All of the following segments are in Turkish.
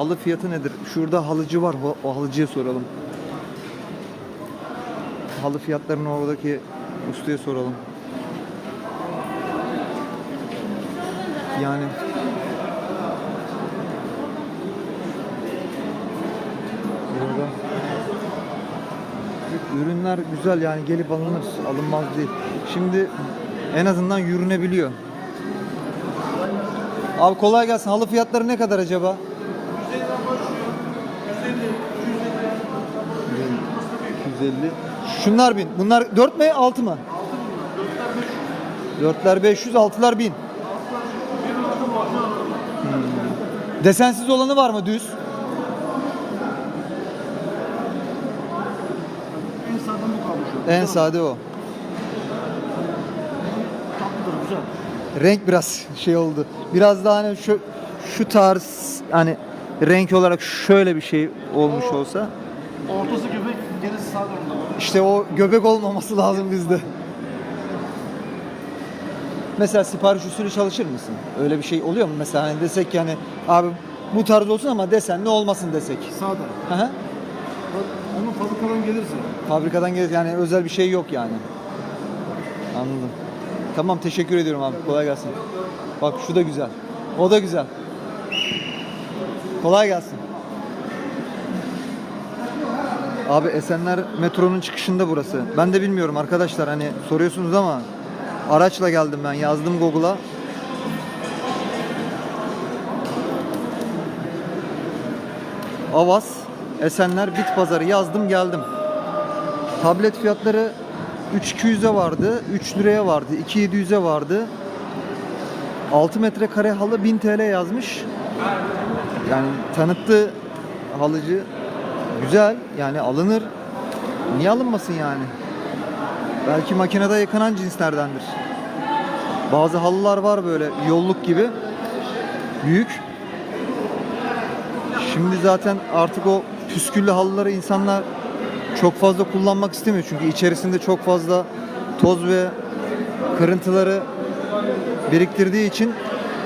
Halı fiyatı nedir? Şurada halıcı var. O, halıcıya soralım. Halı fiyatlarını oradaki ustaya soralım. Yani burada ürünler güzel yani gelip alınır, alınmaz değil. Şimdi en azından yürünebiliyor. Abi kolay gelsin. Halı fiyatları ne kadar acaba? 250. Şunlar bin. Bunlar 4 mü 6 mı? 4'ler 500, 6'lar 1000. Hmm. Desensiz olanı var mı düz? En sağdan bu o. En sade o. Tatlıdır güzel. Renk biraz şey oldu. Biraz daha hani şu şu tarz hani renk olarak şöyle bir şey olmuş olsa Ortası göbek, gerisi sağdan da. işte o göbek olmaması lazım bizde. Mesela sipariş usulü çalışır mısın? Öyle bir şey oluyor mu? Mesela hani desek yani abi bu tarz olsun ama desenli olmasın desek. Sağdan. Hı hı. Onun fabrikadan gelirse. Fabrikadan gelir yani özel bir şey yok yani. Anladım. Tamam teşekkür ediyorum abi. Kolay gelsin. Bak şu da güzel. O da güzel. Kolay gelsin. Abi Esenler metronun çıkışında burası. Ben de bilmiyorum arkadaşlar hani soruyorsunuz ama araçla geldim ben. Yazdım Google'a. Avaz, Esenler, Bit Pazarı yazdım geldim. Tablet fiyatları 3200'e vardı, 3 liraya vardı, 2700'e vardı. 6 metrekare halı 1000 TL yazmış. Yani tanıttı halıcı. Güzel yani alınır. Niye alınmasın yani? Belki makinede yıkanan cinslerdendir. Bazı halılar var böyle yolluk gibi. Büyük. Şimdi zaten artık o püsküllü halıları insanlar çok fazla kullanmak istemiyor. Çünkü içerisinde çok fazla toz ve kırıntıları biriktirdiği için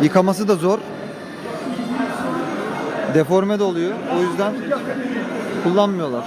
yıkaması da zor. Deforme de oluyor. O yüzden kullanmıyorlar.